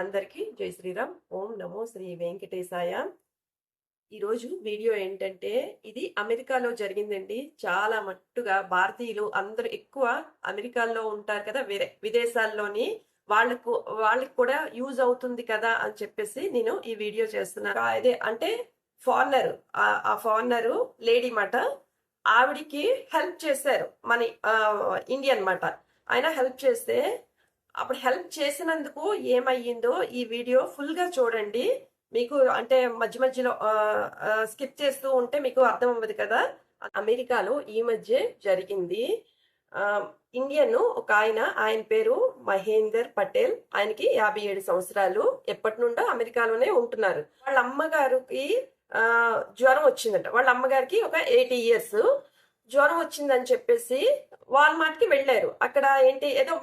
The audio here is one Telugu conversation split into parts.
అందరికీ జై శ్రీరామ్. ఓం నమో శ్రీ వెంకటేశాయ. ఈరోజు వీడియో ఏంటంటే ఇది అమెరికాలో జరిగిందండి. చాలా మట్టుగా భారతీయులు అందరూ ఎక్కువ అమెరికాలో ఉంటారు కదా వేరే విదేశాల్లోని వాళ్ళకు వాళ్ళకి కూడా యూజ్ అవుతుంది కదా అని చెప్పేసి నేను ఈ వీడియో చేస్తున్నాను అదే అంటే ఫారినర్ ఆ ఫారినర్ లేడీ మాట ఆవిడికి హెల్ప్ చేశారు. మన ఇండియన్ మాట. ఆయన హెల్ప్ చేస్తే అప్పుడు హెల్ప్ చేసినందుకు ఏమయ్యిందో ఈ వీడియో ఫుల్గా చూడండి. మీకు అంటే మధ్య మధ్యలో స్కిప్ చేస్తూ ఉంటే మీకు అర్థం అవ్వదు కదా. అమెరికాలో ఈ మధ్య జరిగింది. ఇండియన్ ఒక ఆయన ఆయన పేరు మహేందర్ పటేల్. ఆయనకి యాభై ఏడు సంవత్సరాలు. ఎప్పటి నుండో అమెరికాలోనే ఉంటున్నారు. వాళ్ళ అమ్మగారికి జ్వరం వచ్చిందంట. వాళ్ళ అమ్మగారికి ఒక ఎయిటీ ఇయర్స్. జ్వరం వచ్చిందని చెప్పేసి వాల్మార్ట్కి వెళ్ళారు. అక్కడ ఏంటి ఏదో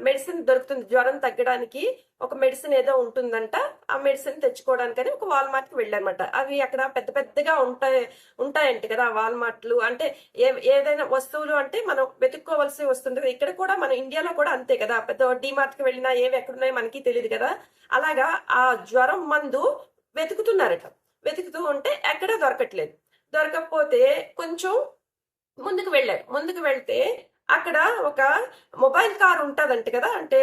మెడిసిన్ దొరుకుతుంది జ్వరం తగ్గడానికి ఒక మెడిసిన్ ఏదో ఉంటుందంట ఆ మెడిసిన్ తెచ్చుకోవడానికని ఒక వాల్మార్ట్కి అవి అక్కడ పెద్ద పెద్దగా ఉంటాయి ఉంటాయంట కదా వాల్మార్ట్లు. అంటే ఏ ఏదైనా వస్తువులు అంటే మనం వెతుక్కోవాల్సి వస్తుంది కదా. ఇక్కడ కూడా మన ఇండియాలో కూడా అంతే కదా. పెద్ద డీమార్ట్కి వెళ్ళినా ఏవి ఎక్కడున్నాయో మనకి తెలియదు కదా. అలాగా ఆ జ్వరం మందు వెతుకుతున్నారట. వెతుకుతూ ఉంటే ఎక్కడా దొరకట్లేదు. దొరకకపోతే కొంచెం ముందుకు వెళ్ళారు. ముందుకు వెళ్తే అక్కడ ఒక మొబైల్ కార్ ఉంటదంట కదా అంటే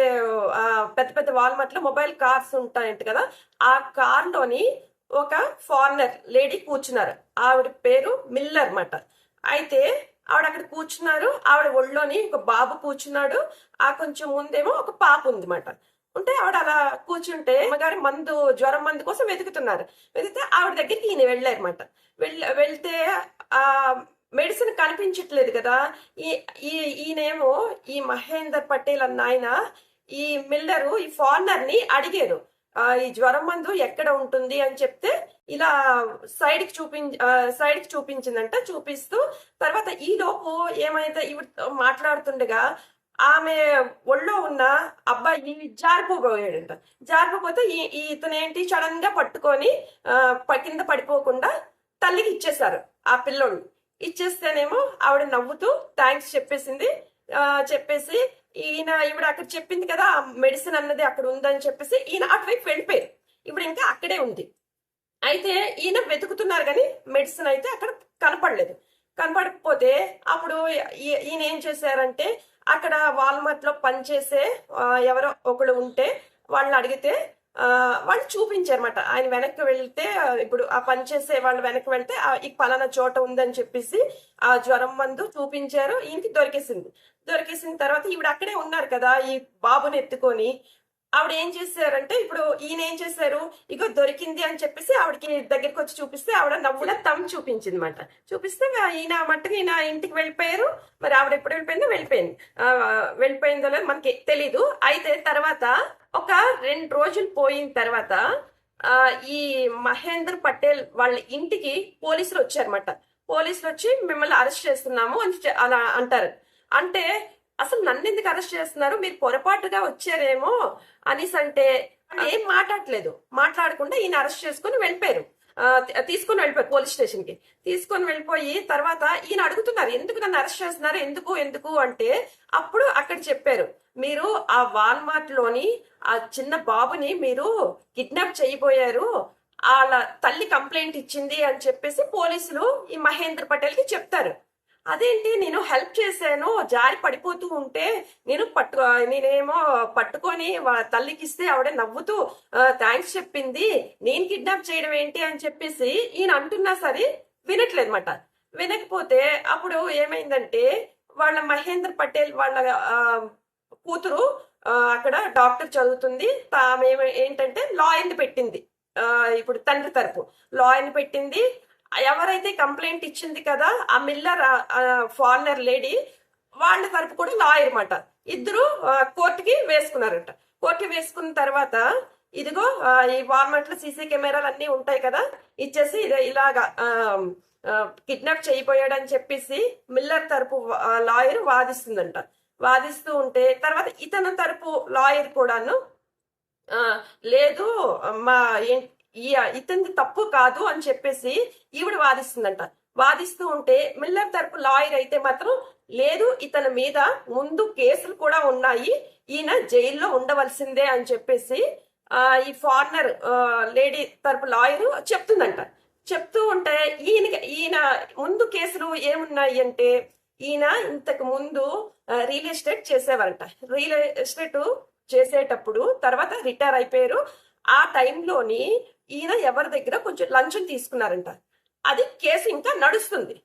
పెద్ద పెద్ద వాల్మార్ట్లో మొబైల్ కార్స్ ఉంటాయంట కదా ఆ కార్లోని ఒక ఫారినర్ లేడీ కూర్చున్నారు. ఆవిడ పేరు మిల్లర్ అనమాట అయితే ఆవిడ అక్కడ కూర్చున్నారు. ఆవిడ ఒళ్ళోని ఒక బాబు కూర్చున్నాడు. ఆ కొంచెం ముందేమో ఒక పాప ఉంది అనమాట ఉంటే ఆవిడ అలా కూర్చుంటే అమ్మగారి మందు జ్వరం మందు కోసం వెతుకుతున్నారు. వెతికితే ఆవిడ దగ్గరికి ఈయన వెళ్ళారన్నమాట. వెళ్ళ వెళ్తే ఆ మెడిసిన్ కనిపించట్లేదు కదా. ఈ ఈ ఈయనేమో ఈ మహేందర్ పటేల్ అన్న ఆయన ఈ మిల్లరు ఈ ఫార్నర్ని అడిగారు ఈ జ్వరం మందు ఎక్కడ ఉంటుంది అని చెప్తే ఇలా సైడ్కి చూపి సైడ్కి చూపించిందంట. చూపిస్తూ తర్వాత ఈ లోపు ఏమైతే ఇవి మాట్లాడుతుండగా ఆమె ఒళ్ళో ఉన్న అబ్బాయి జారిపోబోయాడంట. జారిపోతే ఈ ఇతనేంటి సడన్గా పట్టుకొని కింద పడిపోకుండా తల్లికి ఇచ్చేశారు ఆ పిల్లోడు ఇచ్చేస్తేనేమో. ఆవిడ నవ్వుతూ థ్యాంక్స్ చెప్పేసింది. ఆ, చెప్పేసి ఈయన ఇవిడ అక్కడ చెప్పింది కదా మెడిసిన్ అన్నది అక్కడ ఉందని చెప్పేసి ఈయన అటువైపు వెళ్ళిపోయారు. ఇప్పుడు ఇంకా అక్కడే ఉంది. అయితే ఈయన వెతుకుతున్నారు కానీ మెడిసిన్ అయితే అక్కడ కనపడలేదు. కనపడకపోతే అప్పుడు ఈ- ఈయన ఏం చేశారంటే అక్కడ వాల్మార్ట్లో పనిచేసే ఎవరో ఒకడు ఉంటే వాళ్ళని అడిగితే వాళ్ళు చూపించారన్నమాట. ఆయన వెనక్కి వెళ్తే ఇప్పుడు ఆ పనిచేసే వాళ్ళు వెనక్కి వెళ్తే ఆ, ఈ పలానా చోట ఉందని చెప్పేసి ఆ జ్వరం మందు చూపించారు. ఈయనకి దొరికేసింది. దొరికేసిన తర్వాత ఈవిడ అక్కడే ఉన్నారు కదా ఈ బాబుని ఎత్తుకొని. ఆవిడ ఏం చేశారంటే ఇప్పుడు ఈయన ఏం చేశారు? ఇగో దొరికింది అని చెప్పేసి ఆవిడకి దగ్గరికి వచ్చి చూపిస్తే ఆవిడ నవ్వుల తమ్ చూపించింది అనమాట చూపిస్తే ఈయన మట్టుకు ఈయన ఇంటికి వెళ్ళిపోయారు. మరి ఆవిడ ఎప్పుడు వెళ్ళిపోయిందో వెళ్ళిపోయింది. వెళ్ళిపోయిందో లేదు మనకి తెలీదు. అయితే తర్వాత ఒక రెండు రోజులు పోయిన తర్వాత ఆ, ఈ మహేందర్ పటేల్ వాళ్ళ ఇంటికి పోలీసులు వచ్చారన్నమాట. పోలీసులు వచ్చి మిమ్మల్ని అరెస్ట్ చేస్తున్నాము అని అలా అంటారు. అంటే అసలు నన్ను ఎందుకు అరెస్ట్ చేస్తున్నారు? మీరు పొరపాటుగా వచ్చారేమో అనేసి అంటే ఏం మాట్లాడలేదు మాట్లాడకుండా ఈయన అరెస్ట్ చేసుకుని వెళ్ళిపోయారు. తీసుకొని వెళ్ళిపోయి పోలీస్ స్టేషన్కి తీసుకొని వెళ్ళిపోయి తర్వాత ఈయన అడుగుతున్నారు ఎందుకు నన్ను అరెస్ట్ చేస్తున్నారు? ఎందుకు ఎందుకు? అంటే అప్పుడు అక్కడ చెప్పారు మీరు ఆ వాల్మార్ట్లోని ఆ చిన్న బాబుని మీరు కిడ్నాప్ చేయబోయారు. వాళ్ళ తల్లి కంప్లైంట్ ఇచ్చింది అని చెప్పేసి పోలీసులు ఈ మహేంద్ర పటేల్కి చెప్తారు. అదేంటి? నేను హెల్ప్ చేశాను. జారి పడిపోతూ ఉంటే నేను పట్టు నేనేమో పట్టుకొని తల్లికి ఇస్తే ఆవిడ నవ్వుతూ థ్యాంక్స్ చెప్పింది. నేను కిడ్నాప్ చేయడం ఏంటి? అని చెప్పేసి ఈయన అంటున్నా సరే వినట్లేదు అనమాట వినకపోతే అప్పుడు ఏమైందంటే వాళ్ళ మహేంద్ర పటేల్ వాళ్ళ కూతురు అక్కడ డాక్టర్ చదువుతుంది. తామె ఏంటంటే లాయర్ని పెట్టింది. ఇప్పుడు తండ్రి తరపు. లాయర్ని పెట్టింది. ఎవరైతే కంప్లైంట్ ఇచ్చింది కదా ఆ మిల్లర్ ఫారినర్ లేడీ వాళ్ళ తరపు కూడా లాయర్ మాట. ఇద్దరు కోర్టుకి వేసుకున్నారట. కోర్టుకి వేసుకున్న తర్వాత ఇదిగో ఈ వార్మెంట్లో సీసీ కెమెరాలు అన్ని ఉంటాయి కదా ఇచ్చేసి ఇది ఇలాగా కిడ్నాప్ చేయబోయాడని చెప్పేసి మిల్లర్ తరపు లాయర్ వాదిస్తుందంట. వాదిస్తూ ఉంటే తర్వాత ఇతను తరపు లాయర్ కూడాను లేదు మా ఈ ఇతనిది తప్పు కాదు అని చెప్పేసి ఈవిడ వాదిస్తుందంట. వాదిస్తూ ఉంటే మిల్లర్ తరపు లాయర్ అయితే మాత్రం లేదు ఇతని మీద ముందు కేసులు కూడా ఉన్నాయి ఈయన జైల్లో ఉండవలసిందే అని చెప్పేసి ఆ, ఈ ఫారినర్ లేడీ తరపు లాయర్ చెప్తుందంట. చెప్తూ ఉంటే ఈయన ఈయన ముందు కేసులు ఏమున్నాయి అంటే ఈయన ఇంతకు ముందు రియల్ ఎస్టేట్ చేసేవారంట. రియల్ ఎస్టేట్ చేసేటప్పుడు తర్వాత రిటైర్ అయిపోయారు. ఆ టైంలోని ఈయన ఎవరి దగ్గర కొంచెం లంచం తీసుకున్నారంట. అది కేసు ఇంకా నడుస్తుంది.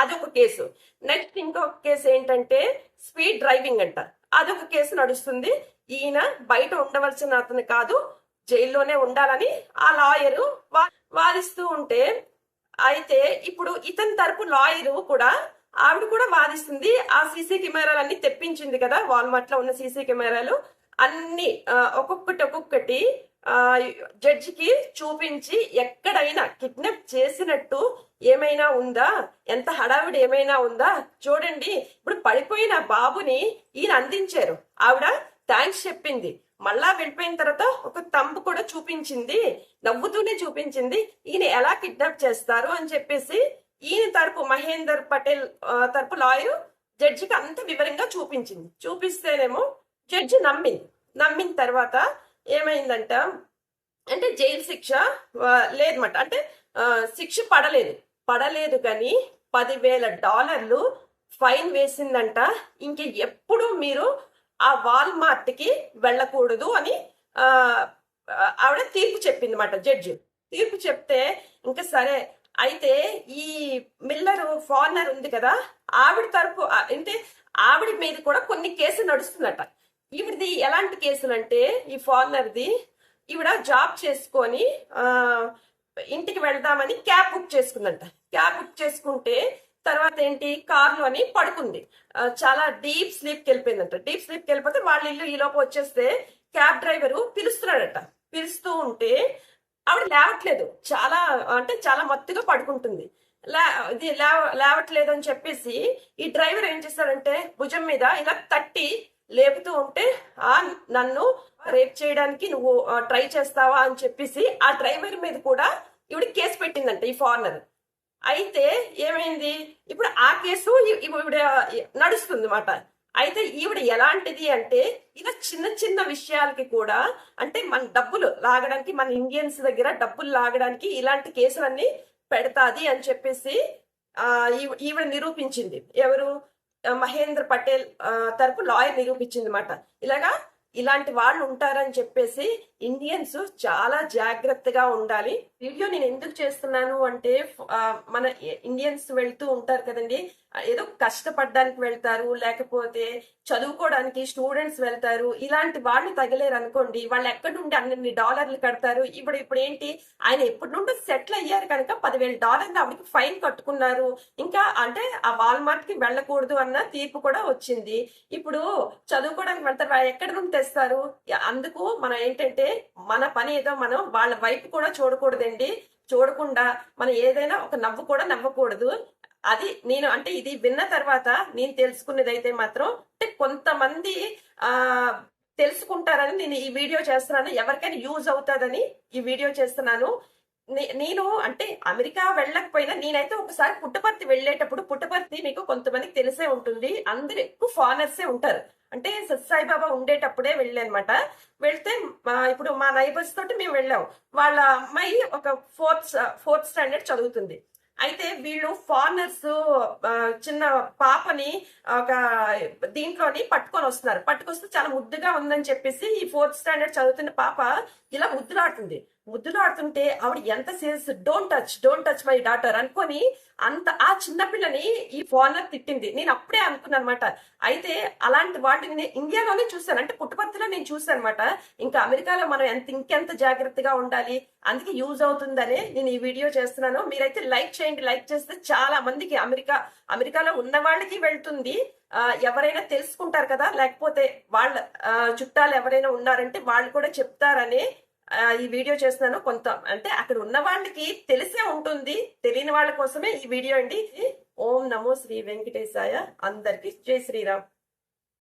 అదొక కేసు. నెక్స్ట్ ఇంకొక కేసు ఏంటంటే స్పీడ్ డ్రైవింగ్ అంట. అదొక కేసు నడుస్తుంది. ఈయన బయట ఉండవలసిన అతను కాదు జైల్లోనే ఉండాలని ఆ లాయరు వాదిస్తూ ఉంటే అయితే ఇప్పుడు ఇతని తరపు లాయరు కూడా ఆవిడ కూడా వాదిస్తుంది. ఆ సీసీ కెమెరాలన్నీ తెప్పించింది కదా వాల్మార్ట్లో ఉన్న సీసీ కెమెరాలు. అన్ని ఒక్కొక్కటి ఒక్కొక్కటి జడ్జికి చూపించి ఎక్కడైనా కిడ్నాప్ చేసినట్టు ఏమైనా ఉందా? ఎంత హడావిడి ఏమైనా ఉందా? చూడండి. ఇప్పుడు పడిపోయిన బాబుని ఈయన అందించారు. ఆవిడ థ్యాంక్స్ చెప్పింది. మళ్ళా వెళ్ళిపోయిన తర్వాత ఒక తంబు కూడా చూపించింది. నవ్వుతూనే చూపించింది. ఈయన ఎలా కిడ్నాప్ చేస్తారు అని చెప్పేసి ఈయన తరపు మహేందర్ పటేల్ తరపు లాయర్ జడ్జికి అంత వివరంగా చూపించింది. చూపిస్తేనేమో జడ్జి నమ్మింది. నమ్మిన తర్వాత ఏమైందంట? అంటే జైలు శిక్ష లేదన్నమాట. అంటే శిక్ష పడలేదు. పడలేదు కానీ పదివేల డాలర్లు ఫైన్ వేసిందంట. ఇంక ఎప్పుడు మీరు ఆ వాల్మార్ట్కి వెళ్ళకూడదు అని ఆవిడ తీర్పు చెప్పింది అనమాట జడ్జి. తీర్పు చెప్తే ఇంకా సరే. అయితే ఈ మిల్లర్ ఫారినర్ ఉంది కదా ఆవిడ తరపు అంటే ఆవిడ మీద కూడా కొన్ని కేసులు నడుస్తుందట. ఈవిడది ఎలాంటి కేసులు అంటే ఈ ఫారినర్ది ఈవిడ జాబ్ చేసుకొని ఇంటికి వెళ్దామని క్యాబ్ బుక్ చేసుకుందంట. క్యాబ్ బుక్ చేసుకుంటే తర్వాత ఏంటి కార్లోని పడుకుంది. చాలా డీప్ స్లీప్కి వెళ్ళిపోయిందంట. డీప్ స్లీప్కి వెళ్ళిపోతే వాళ్ళ ఇల్లు ఈ లోపు వచ్చేస్తే క్యాబ్ డ్రైవరు పిలుస్తున్నాడట. పిలుస్తూ ఉంటే ఆవిడ లేవట్లేదు. చాలా అంటే చాలా మత్తుగా పడుకుంటుంది. లే ఇది లేవ లేవట్లేదు అని చెప్పేసి ఈ డ్రైవర్ ఏం చేస్తాడంటే భుజం మీద ఇలా తట్టి లేపుతూ ఉంటే ఆ నన్ను రేప్ చేయడానికి నువ్వు ట్రై చేస్తావా? అని చెప్పేసి ఆ డ్రైవర్ మీద కూడా ఈవిడ కేసు పెట్టిందంట ఈ ఫారినర్. అయితే ఏమైంది? ఇప్పుడు ఆ కేసు ఈవిడ నడుస్తుంది మాట అయితే ఈవిడ ఎలాంటిది అంటే ఇలా చిన్న చిన్న విషయాలకి కూడా అంటే మన డబ్బులు లాగడానికి మన ఇండియన్స్ దగ్గర డబ్బులు లాగడానికి ఇలాంటి కేసులన్నీ పెడతాది అని చెప్పేసి ఆ ఈవిడ నిరూపించింది. ఎవరు? మహేంద్ర పటేల్ ఆ, తరపు లాయర్ నిరూపించింది అనమాట ఇలాగా ఇలాంటి వాళ్ళు ఉంటారని చెప్పేసి ఇండియన్స్ చాలా జాగ్రత్తగా ఉండాలి. వీడియో నేను ఎందుకు చేస్తున్నాను అంటే మన ఇండియన్స్ వెళ్తూ ఉంటారు కదండి. ఏదో కష్టపడడానికి వెళ్తారు లేకపోతే చదువుకోవడానికి స్టూడెంట్స్ వెళ్తారు. ఇలాంటి వాళ్ళు తగిలేరు అనుకోండి వాళ్ళు ఎక్కడి నుండి అన్ని డాలర్లు కడతారు? ఇప్పుడు ఇప్పుడు ఏంటి? ఆయన ఎప్పటి నుండి సెటిల్ అయ్యారు కనుక పదివేల డాలర్లు ఆవిడకి ఫైన్ కట్టుకున్నారు. ఇంకా అంటే ఆ వాల్మార్ట్కి వెళ్ళకూడదు అన్న తీర్పు కూడా వచ్చింది. ఇప్పుడు చదువుకోవడానికి వెళ్తారు ఎక్కడి నుండి తెస్తారు? అందుకు మనం ఏంటంటే మన పని ఏదో మనం వాళ్ళ వైపు కూడా చూడకూడదండి. చూడకుండా మనం ఏదైనా ఒక నవ్వు కూడా నవ్వకూడదు. అది నేను అంటే ఇది విన్న తర్వాత నేను తెలుసుకున్నది అయితే మాత్రం అంటే కొంతమంది ఆ తెలుసుకుంటారని నేను ఈ వీడియో చేస్తున్నాను. ఎవరికైనా యూజ్ అవుతుందని ఈ వీడియో చేస్తున్నాను. నేను అంటే అమెరికా వెళ్ళకపోయినా నేనైతే ఒకసారి పుట్టపర్తి వెళ్ళేటప్పుడు పుట్టపర్తి మీకు కొంతమందికి తెలిసే ఉంటుంది. అందరు ఎక్కువ ఫారినర్సే ఉంటారు. అంటే సత్సాయిబాబా ఉండేటప్పుడే వెళ్ళానమాట. వెళ్తే మా ఇప్పుడు మా నైబర్స్ తోటి మేము వెళ్ళాం. వాళ్ళ అమ్మాయి ఒక ఫోర్త్ ఫోర్త్ స్టాండర్డ్ చదువుతుంది. అయితే వీళ్ళు ఫారినర్స్ చిన్న పాపని ఒక దీంట్లోని పట్టుకొని వస్తున్నారు. పట్టుకొస్తే చాలా ముద్దుగా ఉందని చెప్పేసి ఈ ఫోర్త్ స్టాండర్డ్ చదువుతున్న పాప ఇలా ముద్దులాడుతుంది. ముద్దులాడుతుంటే ఆవిడ ఎంత says don't touch don't touch my daughter అనుకొని అంత ఆ చిన్న పిల్లని ఈ ఫారినర్ తిట్టింది. నేను అప్పుడే అనుకున్నాను అనమాట అయితే అలాంటి వాటిని నేను ఇండియాలోనే చూసాను అంటే పుట్టుపర్తిలో నేను చూసాను అనమాట ఇంకా అమెరికాలో మనం ఎంత ఇంకెంత జాగ్రత్తగా ఉండాలి అందుకే యూజ్ అవుతుందని నేను ఈ వీడియో చేస్తున్నాను. మీరైతే లైక్ చేయండి. లైక్ చేస్తే చాలా మందికి అమెరికా అమెరికాలో ఉన్న వాళ్ళకి వెళ్తుంది. ఎవరైనా తెలుసుకుంటారు కదా లేకపోతే వాళ్ళ చుట్టాలు ఎవరైనా ఉన్నారంటే వాళ్ళు కూడా చెప్తారనే ఈ వీడియో చేస్తున్నాను. కొంత అంటే అక్కడ ఉన్న వాళ్ళకి తెలిసే ఉంటుంది. తెలియని వాళ్ళ కోసమే ఈ వీడియో అండి ఓం నమో శ్రీ వెంకటేశాయ. అందరికి జై శ్రీరామ్.